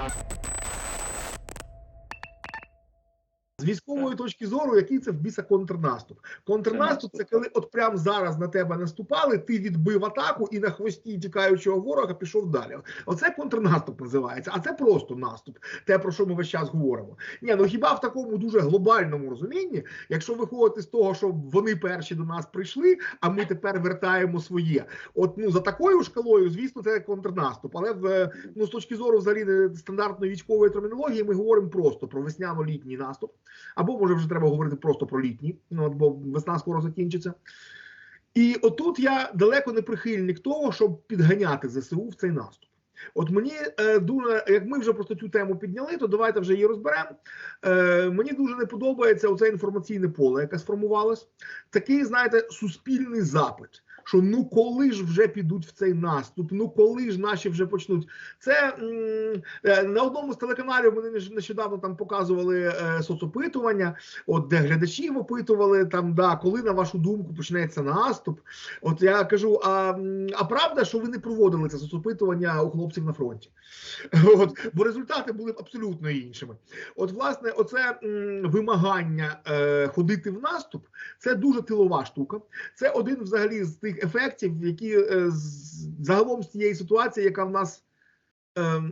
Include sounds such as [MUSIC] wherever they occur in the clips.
one. Військової точки зору, який це в біса контрнаступ? Контрнаступ це коли от прямо зараз на тебе наступали, ти відбив атаку і на хвості тікаючого ворога пішов далі. Оце контрнаступ називається, а це просто наступ. Те про що ми весь час говоримо. Ні, ну хіба в такому дуже глобальному розумінні, якщо виходити з того, що вони перші до нас прийшли, а ми тепер вертаємо своє. От ну за такою шкалою, звісно, це контрнаступ. Але в ну з точки зору взагалі стандартної військової термінології, ми говоримо просто про весняно-літній наступ. Або може вже треба говорити просто про літній, ну бо весна скоро закінчиться. І отут я далеко не прихильник того, щоб підганяти ЗСУ в цей наступ. От мені е, дуже, як ми вже просто цю тему підняли, то давайте вже її розберемо. Е, мені дуже не подобається оце інформаційне поле, яке сформувалось. Такий, знаєте, суспільний запит. Що ну коли ж вже підуть в цей наступ? Ну коли ж наші вже почнуть? Це е, на одному з телеканалів вони нещодавно там показували е, соцопитування, от де глядачів опитували там, да, коли на вашу думку почнеться наступ. От я кажу: а, а правда, що ви не проводили це соцопитування у хлопців на фронті? [LAUGHS] От, бо результати були абсолютно іншими. От, власне, оце вимагання е, ходити в наступ це дуже тилова штука. Це один взагалі з тих ефектів, які е, загалом з цієї ситуації, яка в нас. Е,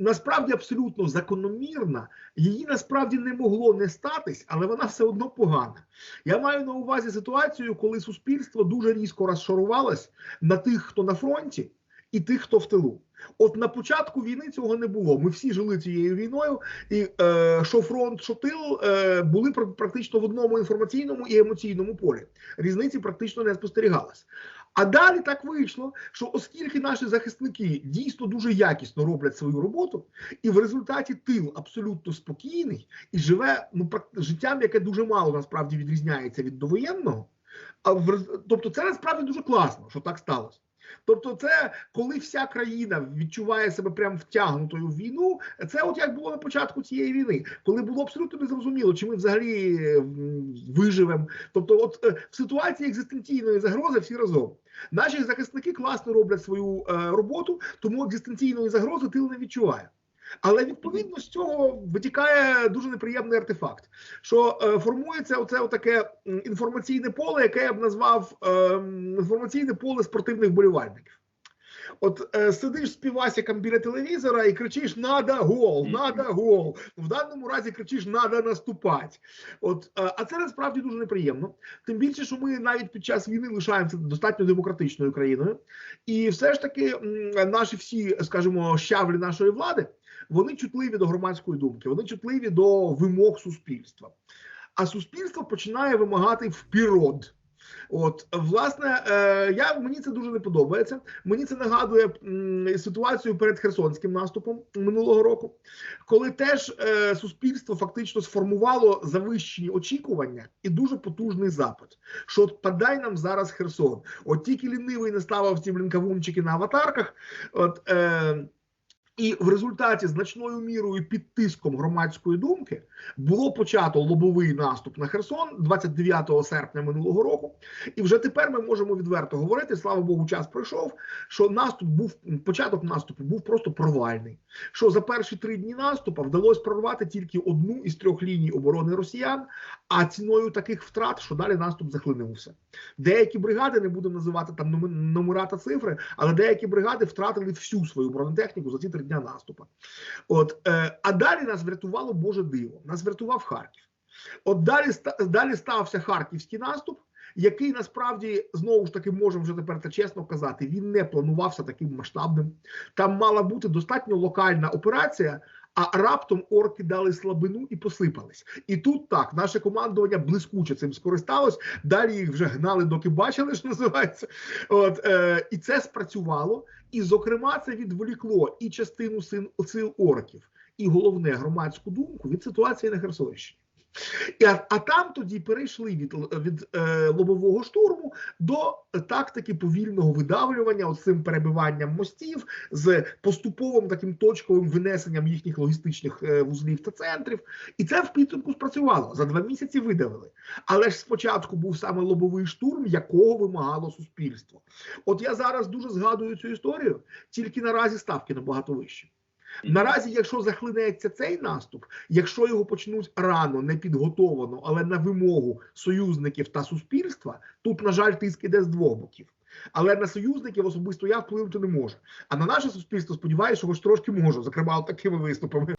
Насправді абсолютно закономірна, її насправді не могло не статись, але вона все одно погана. Я маю на увазі ситуацію, коли суспільство дуже різко розшарувалось на тих, хто на фронті, і тих, хто в тилу. От на початку війни цього не було. Ми всі жили цією війною, і е, що фронт, що тил е, були пр- практично в одному інформаційному і емоційному полі. Різниці практично не спостерігалось. А далі так вийшло, що оскільки наші захисники дійсно дуже якісно роблять свою роботу, і в результаті тил абсолютно спокійний і живе ну життям, яке дуже мало насправді відрізняється від довоєнного. А в тобто, це насправді дуже класно, що так сталося. Тобто, це коли вся країна відчуває себе прям втягнутою в війну, це от як було на початку цієї війни, коли було абсолютно незрозуміло, чи ми взагалі виживемо. Тобто, от е, в ситуації екзистенційної загрози всі разом. Наші захисники класно роблять свою е, роботу, тому екзистенційної загрози тил не відчуває. Але відповідно з цього витікає дуже неприємний артефакт, що е, формується оце отаке інформаційне поле, яке я б назвав е, інформаційне поле спортивних болівальників. От е, сидиш з півасиком біля телевізора і кричиш «Надо гол! Надо гол! В даному разі кричиш «Надо наступати. От, е, а це насправді дуже неприємно. Тим більше, що ми навіть під час війни лишаємося достатньо демократичною країною, і все ж таки наші всі, скажімо, щавлі нашої влади, вони чутливі до громадської думки, вони чутливі до вимог суспільства. А суспільство починає вимагати впірод. От, власне, е, я мені це дуже не подобається. Мені це нагадує ситуацію перед Херсонським наступом минулого року, коли теж е, суспільство фактично сформувало завищені очікування і дуже потужний запит. Що от подай нам зараз Херсон. От тільки лінивий не ставив ці блінкавунчики на аватарках. От, е, і в результаті значною мірою під тиском громадської думки було почато лобовий наступ на Херсон 29 серпня минулого року. І вже тепер ми можемо відверто говорити. Слава Богу, час пройшов. Що наступ був початок наступу був просто провальний. Що за перші три дні наступу вдалося прорвати тільки одну із трьох ліній оборони росіян, а ціною таких втрат, що далі наступ захлинувся. Деякі бригади не будемо називати там номера та цифри, але деякі бригади втратили всю свою бронетехніку за ці три дня наступу. От е, а далі нас врятувало Боже диво. Нас врятував Харків. От далі далі стався харківський наступ, який насправді знову ж таки можемо вже тепер це чесно казати. Він не планувався таким масштабним. Там мала бути достатньо локальна операція. А раптом орки дали слабину і посипались. І тут так наше командування блискуче цим скористалось. Далі їх вже гнали, доки бачили, що називається. От е, і це спрацювало. І, зокрема, це відволікло і частину сил, сил орків, і головне громадську думку від ситуації на Херсонщині. А, а там тоді перейшли від, від е, лобового штурму до тактики повільного видавлювання, от цим перебиванням мостів з поступовим таким точковим винесенням їхніх логістичних е, вузлів та центрів. І це в підсумку спрацювало. За два місяці видавили. Але ж спочатку був саме лобовий штурм, якого вимагало суспільство. От я зараз дуже згадую цю історію, тільки наразі ставки набагато вищі. Наразі, якщо захлинеться цей наступ, якщо його почнуть рано, не підготовано, але на вимогу союзників та суспільства, тут, на жаль, тиск іде з двох боків. Але на союзників особисто я вплинути не можу. А на наше суспільство сподіваюся, що хоч трошки можу, зокрема, такими виступами.